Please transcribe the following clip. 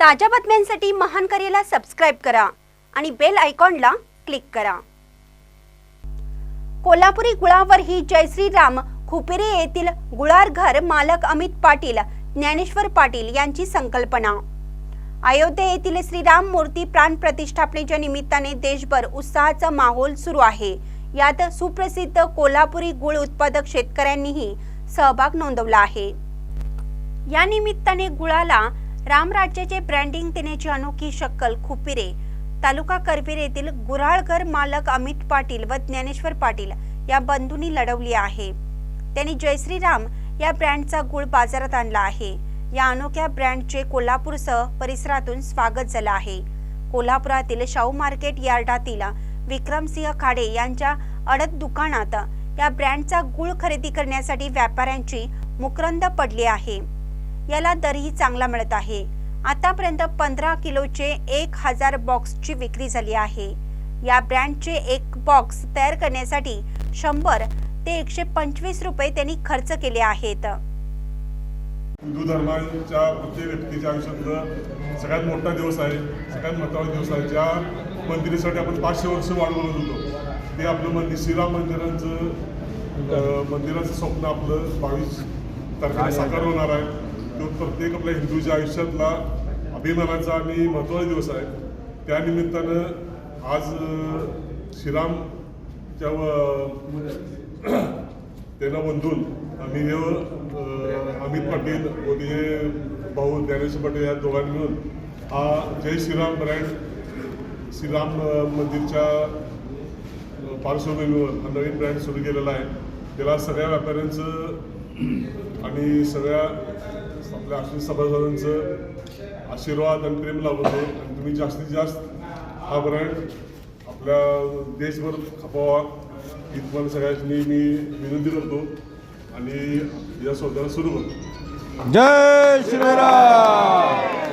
ताज्या बातम्यांसाठी महान करेला सबस्क्राईब करा आणि बेल आयकॉनला क्लिक करा. कोल्हापुरी गुळावर ही जय श्रीराम खुपेरे येथील गुळार घर मालक अमित पाटील ज्ञानेश्वर पाटील यांची संकल्पना. अयोध्ये येथील श्रीराम मूर्ती प्राण प्रतिष्ठापनेच्या निमित्ताने देशभर उत्साहाचा माहोल सुरू आहे. यात सुप्रसिद्ध कोल्हापुरी गुळ उत्पादक शेतकऱ्यांनीही सहभाग नोंदवला आहे. या निमित्ताने गुळाला रामराज्याचे ब्रँडिंग देण्याची अनोखी शक्कल खुपिरे. तालुका करवीर येथील गुऱ्हाळघर मालक अमित पाटील व ज्ञानेश्वर पाटील या बंधूंनी लढवली आहे. त्यांनी जयश्रीराम या ब्रँडचा गुळ बाजारात आणला आहे. या अनोख्या ब्रँडचे कोल्हापूरसह परिसरातून स्वागत झालं आहे. कोल्हापुरातील शाहू मार्केट यार्डातील विक्रमसिंह खाडे यांच्या अडत दुकानात या ब्रँडचा गुळ खरेदी करण्यासाठी व्यापाऱ्यांची मुकरंद पडली आहे. याला दरही चांगला मिळत आहे. आतापर्यंत पंधरा किलोचे एक हजार बॉक्सची विक्री झाली आहे. या ब्रँडचे एक बॉक्स तयार करण्यासाठी शंभर ते एकशे पंचवीस रुपये त्यांनी खर्च केले आहेत. हिंदू धर्माच्या प्रत्येक व्यक्तीच्या आयुष्यातलं सगळ्यात मोठा दिवस आहे सगळ्यात महत्त्वाचा दिवस आहे ज्या मंदिरासाठी आपण पाचशे वर्ष वाट बघत होतो. ते आपलं मंदिर श्रीराम मंदिरांचं मंदिराचं स्वप्न आपलं बावीस तारखेला साकार होणार आहे. प्रत्येक आपल्या हिंदूच्या आयुष्यातला अभिमानाचा आणि महत्त्वाचा दिवस आहे. त्यानिमित्तानं आज श्रीरामच्या व- त्यांना बंधून आम्ही हे अमित पाटील व तिचे भाऊ ज्ञानेश्वर पाटील या दोघांनी मिळून हा जय श्रीराम ब्रँड श्रीराम मंदिरच्या पार्श्वभूमीवर हा नवीन ब्रँड सुरू केलेला आहे. त्याला सगळ्या व्यापाऱ्यांचं आणि सगळ्या आपल्या आश्रित सभासदांचं आशीर्वाद आणि प्रेम लाभतो आणि तुम्ही जास्तीत जास्त हा ब्रँड आपल्या देशभर खपावा. ही तुम्हाला सगळ्यांनी मी विनंती करतो. आणि या शोधाला सुरू करतो जय श्रीराम!